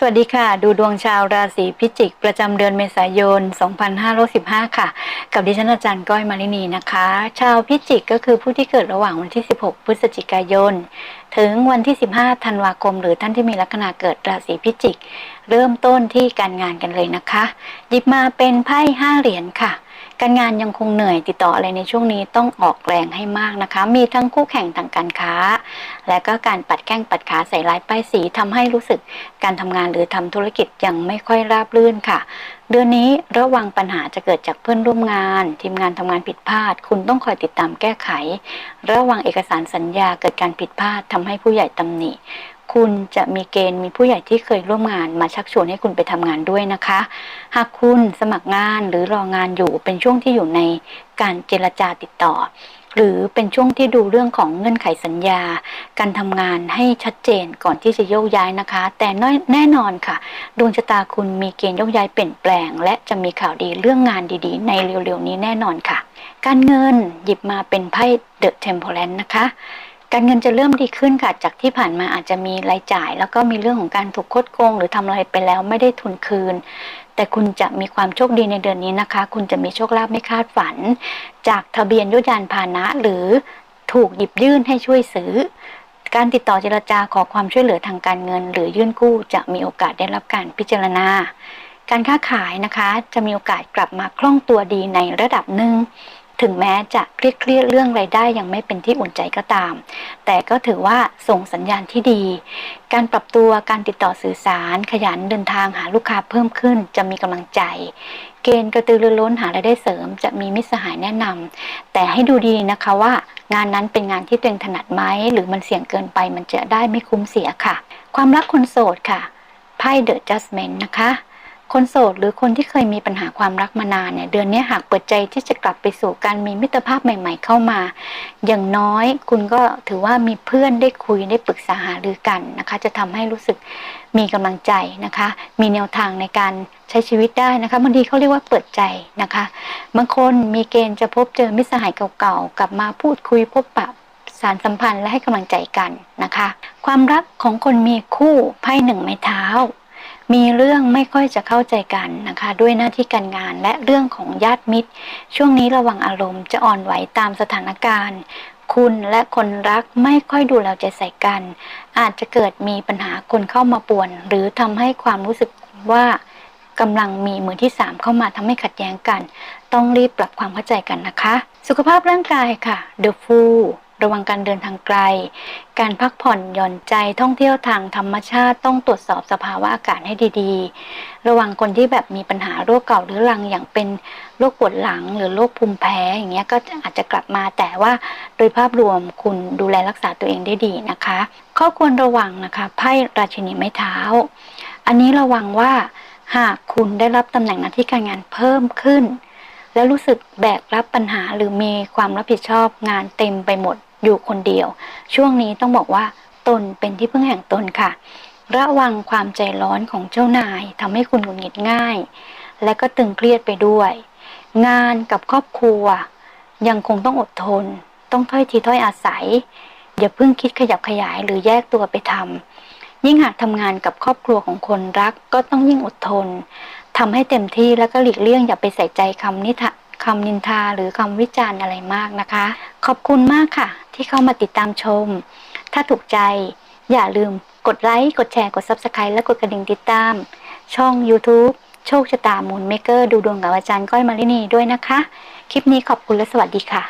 สวัสดีค่ะ ดูดวงชาวราศีพิจิก ประจำเดือนเมษายน 2515 ค่ะ กับดิฉันอาจารย์ก้อยมารินีนะคะ ชาวพิจิกก็คือผู้ที่เกิดระหว่างวันที่ 16 พฤศจิกายน ถึงวันที่ 15 ธันวาคม หรือท่านที่มีลัคนาเกิดราศีพิจิก เริ่มต้นที่การงานกันเลยนะคะ หยิบมาเป็นไพ่5เหรียญค่ะ การงานยังคงเหนื่อยติดต่ออะไรในช่วงนี้ต้องออกแรงให้มากนะคะ มีทั้งคู่แข่งทางการค้า และก็การปัดแข้งปัดขาใส่ลายป้ายสีทำให้รู้สึกการทำงานหรือทำธุรกิจยังไม่ค่อยราบรื่นค่ะเดือนนี้ระวังปัญหาจะเกิดจากเพื่อนร่วมงาน ทีมงานทำงานผิดพลาด คุณต้องคอยติดตามแก้ไข ระวังเอกสารสัญญาเกิดการผิดพลาดทำให้ผู้ใหญ่ตำหนิ คุณจะมีเกณฑ์มีผู้ใหญ่ที่เคยร่วมงานมาชักชวนให้คุณไปทำงานด้วยนะคะ หากคุณสมัครงานหรือรองานอยู่เป็นช่วงที่อยู่ในการเจรจาติดต่อ หรือเป็นช่วงที่ดูเรื่องของเงื่อนไขสัญญา การทำงานให้ชัดเจนก่อนที่จะโยกย้ายนะคะ แต่แน่นอนค่ะ ดวงชะตาคุณมีเกณฑ์โยกย้ายเปลี่ยนแปลง และจะมีข่าวดีเรื่องงานดีๆ ในเร็วๆนี้แน่นอนค่ะ การเงินหยิบมาเป็นไพ่เดอะเทมเพลนนะคะ การเงินจะเริ่มดีขึ้นค่ะ จากที่ผ่านมาอาจจะมีรายจ่าย แล้วก็มีเรื่องของการถูกคดโกง หรือทำอะไรไปแล้วไม่ได้ทุนคืน แต่คุณจะมีความโชคดีในเดือนนี้นะคะ คุณจะมีโชคลาภไม่คาดฝัน จากทะเบียนยุยานพาหนะ หรือถูกหยิบยื่นให้ช่วยซื้อ การติดต่อเจรจาขอความช่วยเหลือทางการเงิน หรือยื่นกู้จะมีโอกาสได้รับการพิจารณา การค้าขายนะคะ จะมีโอกาสกลับมาคล่องตัวดีในระดับหนึ่ง ถึงแม้จะเครียดเครียดเรื่องไรายได้ยังไม่เป็นที่อุ่นใจก็ตาม แต่ก็ถือว่าส่งสัญญาณที่ดี การปรับตัวการติดต่อสื่อสาร ขยันเดินทางหาลูกค้าเพิ่มขึ้น จะมีกำลังใจ เกณฑ์กระตือรือร้นหารายได้เสริม จะมีมิตรสหายแนะนำแต่ให้ดูดีนะคะว่างานนั้นเป็นงานที่ตัวเองถนัดไหมหรือมันเสี่ยงเกินไปมันจะได้ไม่คุ้มเสียค่ะ ความรักคนโสดค่ะไพ่เดอะจัสเมนนะคะ คนโสดหรือคนที่เคยมีปัญหาความรักมานานเนี่ยเดือนนี้หากเปิดใจที่จะกลับไปสู่การมีมิตรภาพใหม่ ๆ เข้ามา อย่างน้อยคุณก็ถือว่ามีเพื่อนได้คุยได้ปรึกษาหารือกันนะคะ จะทำให้รู้สึกมีกำลังใจนะคะ มีแนวทางในการใช้ชีวิตได้นะคะบางทีเขาเรียกว่าเปิดใจนะคะ บางคนมีเกณฑ์จะพบเจอมิตรสหายเก่าๆกลับมาพูดคุยพบปะสารสัมพันธ์และให้กำลังใจกันนะคะ ความรักของคนมีคู่ไพ่หนึ่งไม้เท้า มีเรื่องไม่ค่อยจะเข้าใจกันนะคะ ด้วยหน้าที่การงานและเรื่องของญาติมิตร ช่วงนี้ระวังอารมณ์จะอ่อนไหวตามสถานการณ์ คุณและคนรักไม่ค่อยดูแลใจใส่กัน อาจจะเกิดมีปัญหาคนเข้ามาป่วน หรือทำให้ความรู้สึกว่ากำลังมีมือที่สามเข้ามาทำให้ขัดแย้งกัน ต้องรีบปรับความเข้าใจกันนะคะ สุขภาพร่างกายค่ะ The Fool ระวังการเดินทางไกล การพักผ่อนหย่อนใจท่องเที่ยวทางธรรมชาติต้องตรวจสอบสภาวะอากาศให้ดีๆ ระวังคนที่แบบมีปัญหาโรคเก่าหรือรังอย่างเป็นโรคปวดหลังหรือโรคภูมิแพ้อย่างเงี้ยก็อาจจะกลับมาแต่ว่าโดยภาพรวมคุณดูแลรักษาตัวเองได้ดีนะคะข้อควรระวังนะคะไพ่ราชินีไม้เท้า อันนี้ระวังว่าหากคุณได้รับตำแหน่งหน้าที่การงานเพิ่มขึ้น แล้วรู้สึกแบกรับปัญหาหรือมีความรับผิดชอบงานเต็มไปหมด อยู่คนเดียว ช่วงนี้ต้องบอกว่าตนเป็นที่พึ่งแห่งตนค่ะ ระวังความใจร้อนของเจ้านายทำให้คุณหงุดหงิดง่าย และก็ตึงเครียดไปด้วย งานกับครอบครัว ยังคงต้องอดทน ต้องถ้อยทีถ้อยอาศัย อย่าเพิ่งคิดขยับขยายหรือแยกตัวไปทำยิ่งหากทำงานกับครอบครัวของคนรักก็ต้องยิ่งอดทนทำให้เต็มที่แล้วก็หลีกเลี่ยงอย่าไปใส่ใจคำนิทะ คำนินทาหรือคำวิจารณ์อะไรมากนะคะ ขอบคุณมากค่ะ ที่เข้ามาติดตามชม ถ้าถูกใจอย่าลืมกดไลค์ กดแชร์ กด Subscribe และกดกระดิ่งติดตาม ช่อง YouTube โชคชะตามูลเมเกอร์ดูดวงกับอาจารย์ก้อยมารินีด้วยนะคะ คลิปนี้ขอบคุณและสวัสดีค่ะ